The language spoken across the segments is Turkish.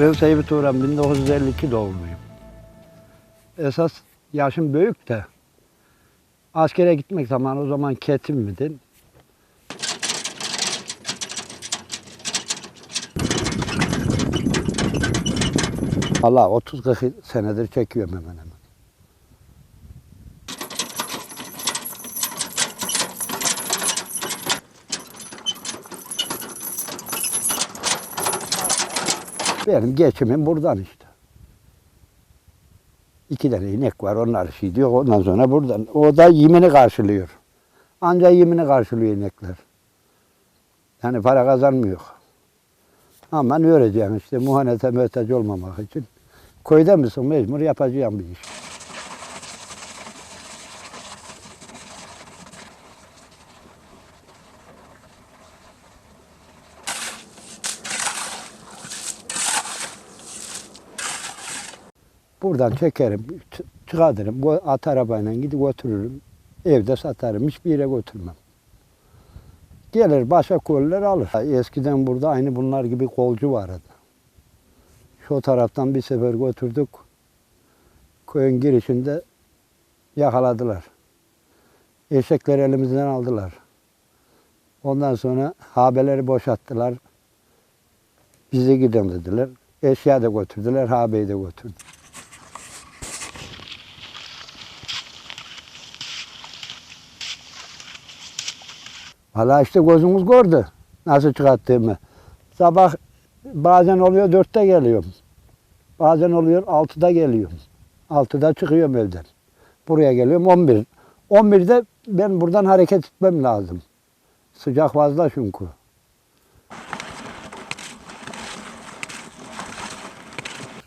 Ben Seyfi Turan 1952 doğumluyum. Esas yaşım büyük de askere gitmek zaman o zaman ketim miydin? Allah 30-40 senedir çekiyorum hemen hemen. Benim geçimim buradan işte. İki tane inek var onlar şey diyor ondan sonra buradan. O da yemini karşılıyor. Ancak yemini karşılıyor inekler. Yani para kazanmıyor. Ama ne öğreteceğim işte muhanete mühtaç olmamak için. Köyde misin mecbur yapacağım bir iş. Buradan çekerim, ç- çıkartırım, bu at arabayla gidip götürürüm. Evde satarım, hiçbir yere götürmem. Gelir başka koller alır. Eskiden burada aynı bunlar gibi kolcu vardı. Şu taraftan bir sefer götürdük. Köyün girişinde yakaladılar. Eşekleri elimizden aldılar. Ondan sonra habeleri boşalttılar. Bize gidelim dediler. Eşya da götürdüler, habeyi de götürdüler. Valla işte gözümüz gördü nasıl çıkarttığımı. Sabah bazen oluyor dörtte geliyorum. Bazen oluyor altıda geliyorum. Altıda çıkıyorum evden. Buraya geliyorum 11. 11'de ben buradan hareket etmem lazım. Sıcak fazla çünkü.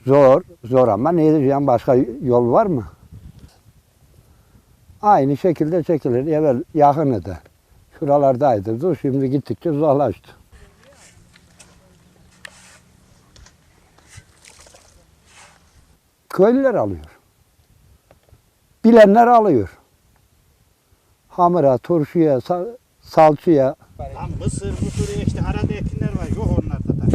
Zor, zor ama ne diyeceğim başka yol var mı? Aynı şekilde çekilir. Evvel yakını da. Şuralardaydı. Dur şimdi gittikçe uzaklaştı. Köylüler alıyor. Bilenler alıyor. Hamura, turşuya, sa- salçaya. Lan mısır, mısır işte harada ekinler var. Yok onlarda da.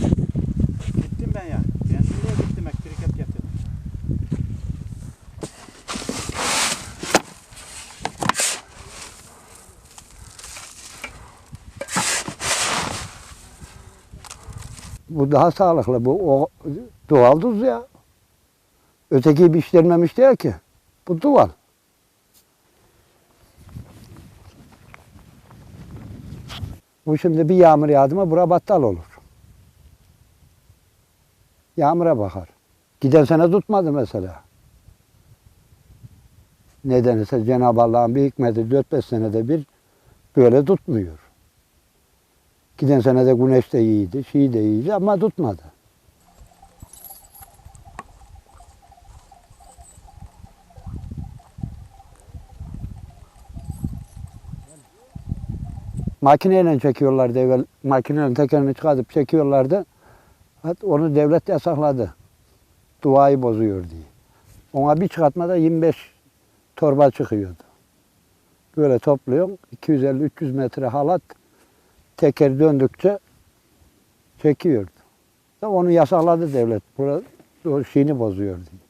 Bu daha sağlıklı. Bu o, doğal tuz ya. Öteki bir işlenmemiş değil ki. Bu doğal. Bu şimdi bir yağmur yağdı mı bura battal olur. Yağmura bakar. Giden sene tutmadı mesela. Nedense Cenab-ı Allah'ın bir hikmeti 4-5 senede bir böyle tutmuyor. Giden sene de güneş de iyiydi, şey de iyiydi ama tutmadı. Makineyle çekiyorlardı evvel. Makinenin tekerini çıkartıp çekiyorlardı. Hat- Onu devlet yasakladı. Duayı bozuyor diye. Ona bir çıkartmada 25 torba çıkıyordu. Böyle topluyorum. 250-300 metre halat teker döndükçe çekiyordu. Da onu yasakladı devlet. Burada şeyini bozuyor diye.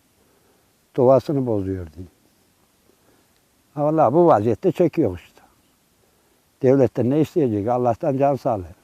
Doğasını bozuyor diye. Ha Vallahi bu vaziyette çekiyor işte. Devletten ne isteyecek? Allah'tan can sağlığı.